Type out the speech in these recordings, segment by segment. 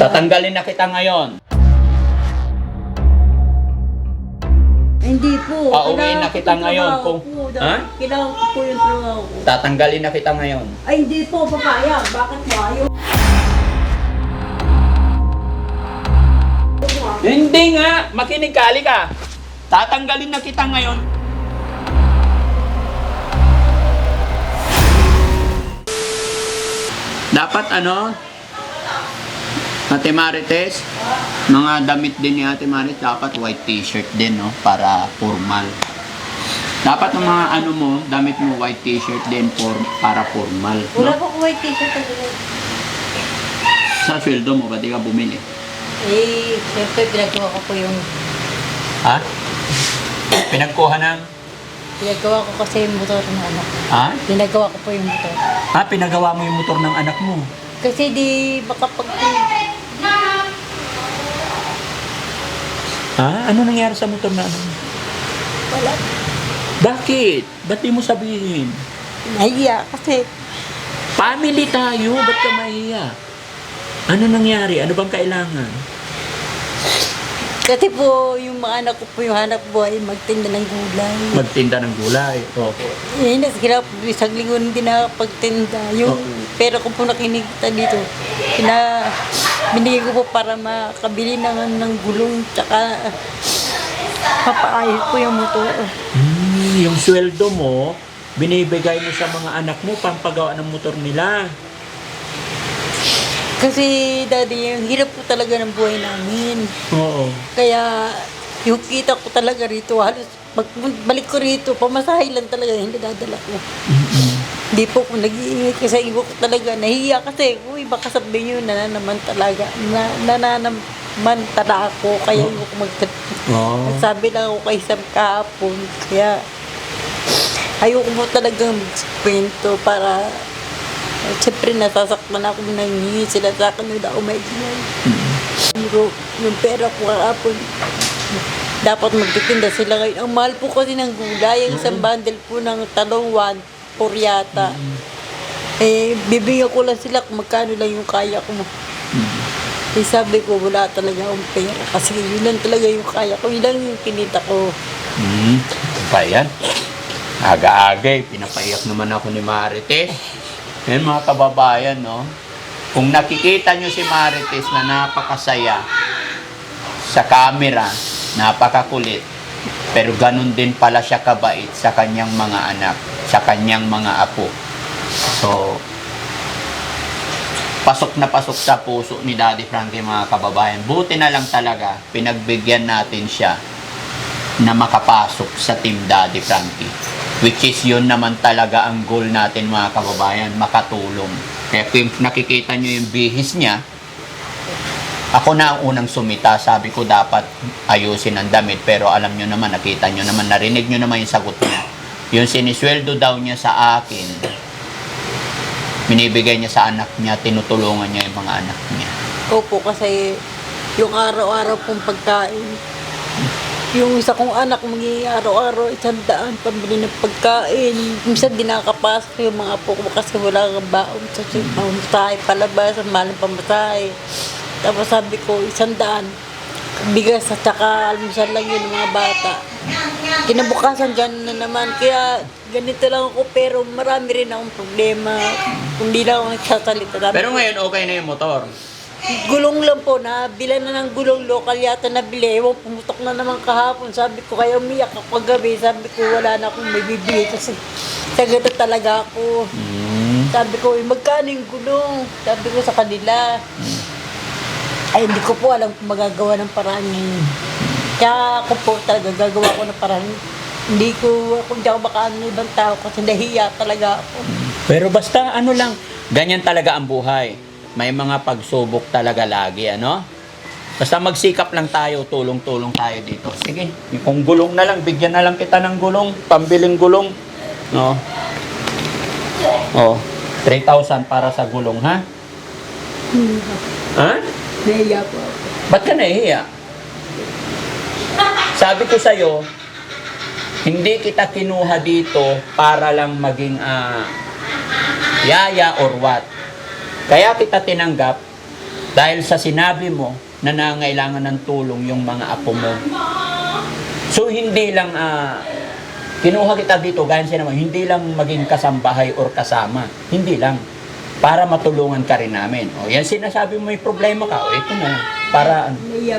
Tatanggalin na kita ngayon. Hindi po. Pauwiin na kita ngayon kung- ko. Ha? Kailangan ko po yung trabaho ko. Tatanggalin na kita ngayon. Ay, hindi po, papayag. Bakit mo ayaw? Hindi nga! Makinig ka, halika. Tatanggalin na kita ngayon. Dapat ano? Ate Marites, mga damit din ni Ate Marites, dapat white t-shirt din, no? Para formal. Dapat ng mga ano mo, damit mo white t-shirt din for, para formal. Wala No? po ko white t-shirt ganun. Sa sweldo mo, ba't di ka bumili? Eh, siyempre pinagawa ko po yung... Ha? Pinagkuha ng... Pinagawa ko kasi yung motor ng anak ko. Ha? Pinagawa ko po yung motor. Ha? Pinagawa mo yung motor ng anak mo. Kasi di makapag... Ha? Ano nangyari sa motor na anak mo? Wala. Bakit? Ba't di mo sabihin? Nahiya kasi Family tayo, ba't ka mahiya? Ano nangyari? Ano bang kailangan? Kasi po yung mga anak ko po yung hanap buhay magtinda ng gulay. Magtinda ng gulay. Opo. Eh, sila po isang linggo hindi nakapagtinda. Yung Oh. pera ko po nakinikita dito, pina, binigay ko po para makabili ng, ng gulong, tsaka papaayos po yung motor. Hmm, yung sweldo mo, binibigay mo sa mga anak mo pampagawa ng motor nila. Kasi, daddy, yung hirap po talaga ng buhay namin. Oo. Kaya, yung kita ko talaga rito, halos pag balik ko rito, pamasahe lang talaga, hindi dadala ko. Hindi po ako nag-iingay kasi ibo ko talaga. Nahiya kasi, uy, baka sabihin nyo, nananaman talaga. Na, nananaman talaga ako, kaya ibo ko mag Oo. Sabi lang ako kay Sam kahapon, kaya ayoko mo talagang kwento para eh, Siyempre, nasasaktan ako ng hingi sila sa akin ako may Pero yung pera ko kahapon, dapat magtitinda sila ngayon. Ang mahal po kasi ng gulay, ang isang bundle po ng talong 1 por yata. Eh, bibigyan ko lang sila kung magkano lang yung kaya ko. Eh, sabi ko, wala talaga akong pera. Kasi yun lang talaga yung kaya ko. Yun lang yung kinita ko. Hmm, ano ba yan? Aga-aga eh, pinapaiyak naman ako ni Marites. Yan mga kababayan, no? Kung nakikita nyo si Marites na napakasaya sa camera, napakakulit, pero ganun din pala siya kabait sa kanyang mga anak, sa kanyang mga apo. So, pasok na pasok sa puso ni Daddy Frankie mga kababayan. Buti na lang talaga, pinagbigyan natin siya na makapasok sa Team Daddy Frankie. Which is yun naman talaga ang goal natin mga kababayan, makatulong. Kaya kung nakikita nyo yung bihis niya, ako na ang unang sumita, sabi ko dapat ayusin ang damit. Pero alam nyo naman, nakita nyo naman, narinig nyo naman yung sagot niya. Yung sinisweldo daw niya sa akin, binibigay niya sa anak niya, tinutulungan niya yung mga anak niya. Opo, kasi yung araw-araw pong pagkain, yung isa kong anak mangingi araw-araw isang daan pambili ng pagkain. Minsan di nakakapasok yung mga apo ko kasi wala kang baon sa pamasahe palabas, ang mahal ng pamasahe. Tapos sabi ko, isang daan, bigas at saka almusal lang yun ng mga bata. Kinabukasan dyan na naman, kaya ganito lang ako pero marami rin akong problema. Kung di lang ako nagsasalita. Pero ngayon, okay na yung motor. Gulong lang po, nabila na ng gulong local yata nabili. Ewan, pumutok na naman kahapon. Sabi ko, kaya umiyak ako kagabi. Sabi ko, wala na akong may bibili kasi sa ganito talaga ako. Hmm. Sabi ko, eh, magkano yung gulong? Sabi ko sa kanila. Ay, hindi ko po alam kung magagawa ng paraan ngayon. Kaya ako po talaga gagawa ko ng paraan. Hindi ko, kung di ako makaano ng ibang tao kasi nahiya talaga ako. Pero basta ano lang, ganyan talaga ang buhay. May mga pagsubok talaga lagi, ano? Basta magsikap lang tayo, tulong-tulong tayo dito. Sige, kung gulong na lang, bigyan na lang kita ng gulong, pambiling gulong. No? Oh, 3,000 para sa gulong, ha? Ha? Nahiya po. Ba't ka nahihiya? Sabi ko sa'yo, hindi kita kinuha dito para lang maging ah, yaya or what. Kaya kita tinanggap Dahil sa sinabi mo na nangailangan ng tulong yung mga apo mo. So hindi lang ah, kinuha kita dito gaya siya naman, hindi lang maging kasambahay or kasama. Hindi lang. Para matulungan ka rin namin. O yan sinasabi mo may problema ka. O ito na. Para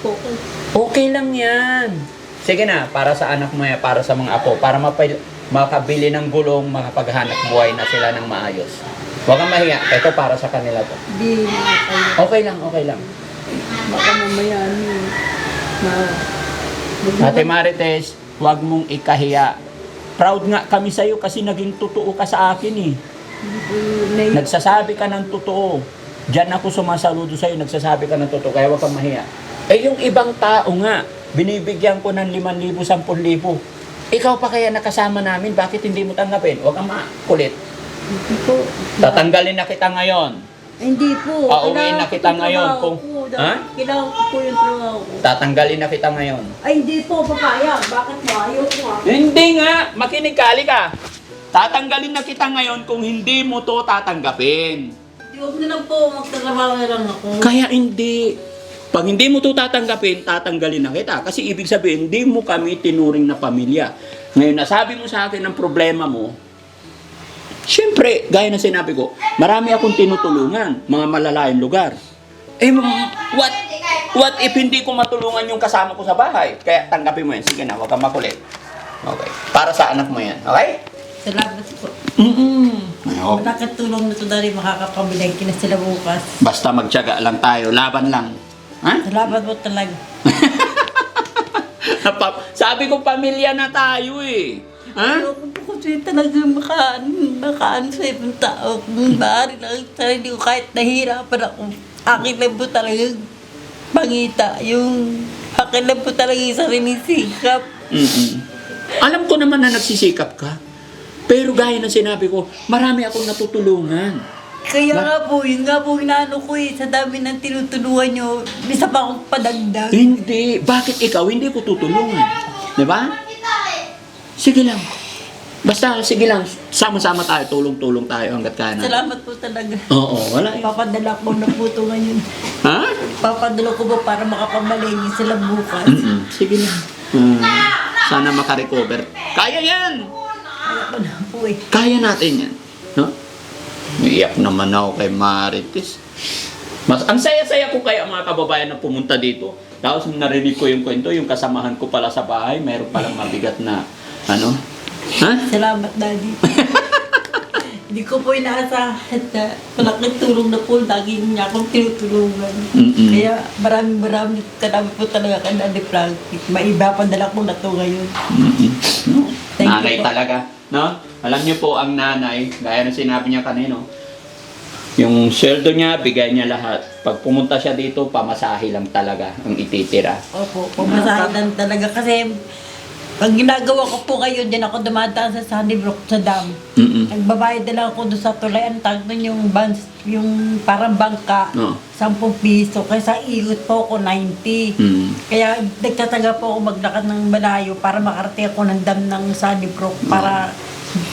po. Okay lang yan. Sige na, para sa anak mo yan, para sa mga apo, para mapay, makabili ng gulong, makapaghanap buhay na sila ng maayos. Huwag kang mahiya. Ito para sa kanila to. Hindi na. Okay lang, okay lang. Baka mamaya ano. Ma... Ate Marites, huwag mong ikahiya. Proud nga kami sa'yo kasi naging totoo ka sa akin eh. Nagsasabi ka ng totoo. Diyan ako sumasaludo sa'yo, nagsasabi ka ng totoo, kaya huwag kang mahiya. Eh yung ibang tao nga, binibigyan ko ng 5,000, 10,000. Ikaw pa kaya nakasama namin, bakit hindi mo tanggapin? Huwag kang makulit. Hindi po. Tatanggalin na kita ngayon. Hindi po. Pauwiin na kita ko ngayon kung- ko. Ha? Kailangan ko po yung trabaho ko. Tatanggalin na kita ngayon. Ay, hindi po, papayag. Bakit mo? Ayoko nga. Hindi nga, makinig ka, halika. Tatanggalin na kita ngayon kung hindi mo to tatanggapin. Huwag na lang po, magtatrabaho na lang ako. Kaya hindi. Pag hindi mo to tatanggapin, tatanggalin na kita. Kasi ibig sabihin, hindi mo kami tinuring na pamilya. Ngayon, nasabi mo sa akin ang problema mo, Siyempre, gaya na sinabi ko, marami akong tinutulungan, mga malalayong lugar. Eh, what, what if hindi ko matulungan yung kasama ko sa bahay? Kaya tanggapin mo yan. Sige na, huwag kang makulit. Okay. Para sa anak mo yan. Okay? Salamat po. Mm-mm. Ayok. Nakatulong na ito dahil makakapamilang kina sila bukas. Basta magtyaga lang tayo, laban lang. Ha? Salamat po talaga. Sabi ko, pamilya na tayo eh. Ha? Ayoko kasi talaga makaan, makaan sa ibang tao. Maaari lang sa sarili ko kahit nahihirapan ako. Akin lang po talaga pangita. Yung akin lang po talaga yung sariling sikap. Mm-mm. Alam ko naman na nagsisikap ka. Pero gaya ng sinabi ko, marami akong natutulungan. Kaya nga po, yun nga po inaano ko eh. Sa dami ng tinutulungan nyo, isa pa akong padagdag. Hindi. Bakit ikaw hindi ko tutulungan? Di ba? Sige lang. Basta, sige lang. Sama-sama tayo. Tulong-tulong tayo hanggat kaya na. Salamat po talaga. Oo, wala yun. Papadala ko na po ito ngayon. Ha? Papadala ko po para makapamalengin sila bukas. Mm-mm. Sige lang. Mm. Sana makarecover. Kaya yan! Kaya ko na po eh. Kaya natin yan. No? Iyak naman ako kay Marites. Mas, ang saya-saya ko kaya mga kababayan na pumunta dito. Tapos narinig ko yung kwento, yung kasamahan ko pala sa bahay, mayroon palang mabigat na, ano? Ha? Salamat, Daddy. Hindi ko po inaasahan na malaking tulong na po lagi niya akong tinutulungan. Mm-mm. Kaya maraming maraming salamat po talaga kay Daddy Frankie. Maiba padala ko na to ngayon. Mm-mm. No? Thank you nanay po. talaga. No? Alam niyo po, ang nanay, gaya ng sinabi niya kanino, yung sweldo niya, bigay niya lahat. Pag pumunta siya dito, pamasahe lang talaga ang ititira. Opo, pumasahin lang talaga kasi pag ginagawa ko po ngayon, dyan ako dumadaan sa Sunnybrook sa dam. Mm-mm. Nagbabayad na lang ako doon sa tulay. Ang tag doon yung bans, yung parang bangka, No. 10 piso. Kaysa igot po ako 90. Mm. Kaya nagtataga po ako maglakad ng malayo para makarating ako ng dam ng Sunnybrook para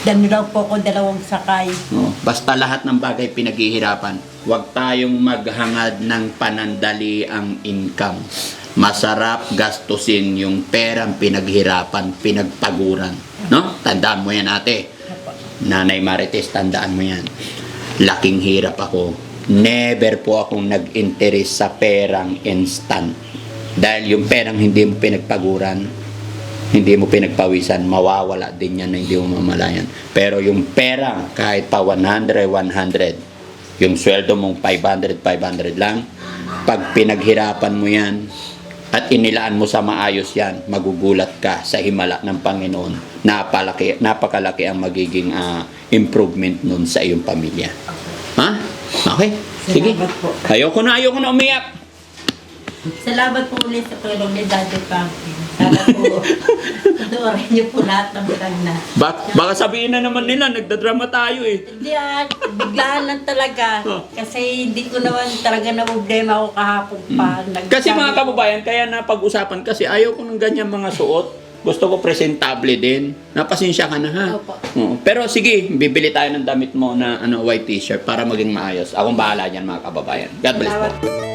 dami lang po ako dalawang sakay. No, basta lahat ng bagay pinaghihirapan. Huwag tayong maghangad ng panandali ang income. Masarap gastusin yung perang pinaghirapan, pinagpaguran. No? Tandaan mo yan ate. Nanay Marites, tandaan mo yan. Laking hirap ako. Never po akong nag-interest sa perang instant. Dahil yung perang hindi mo pinagpaguran, hindi mo pinagpawisan, mawawala din yan na hindi mo mamalayan. Pero yung pera, kahit pa 100, 100, yung sweldo mong 500, 500 lang, pag pinaghirapan mo yan, at inilaan mo sa maayos yan, magugulat ka sa himala ng Panginoon. Napalaki, napakalaki ang magiging ah, improvement nun sa iyong pamilya. Ha? Okay? Sige. Ayoko na, ayoko na umiyak. Salamat po ulit sa tulong ni Daddy Frankie. Sana po, tutuorin niyo po lahat ng vlog na. Bak baka sabihin na naman nila, nagdadrama tayo eh. Hindi ah, biglaan lang talaga. Oh. Kasi hindi ko naman talaga na problema ako kahapon pa. Hmm. Kasi mga kababayan, kaya napag-usapan kasi ayaw ko ng ganyan mga suot. Gusto ko presentable din. Napasensya ka na ha. Opo. Oo. Pero sige, bibili tayo ng damit mo na ano white t-shirt para maging maayos. Akong bahala diyan mga kababayan. God bless po. Salamat.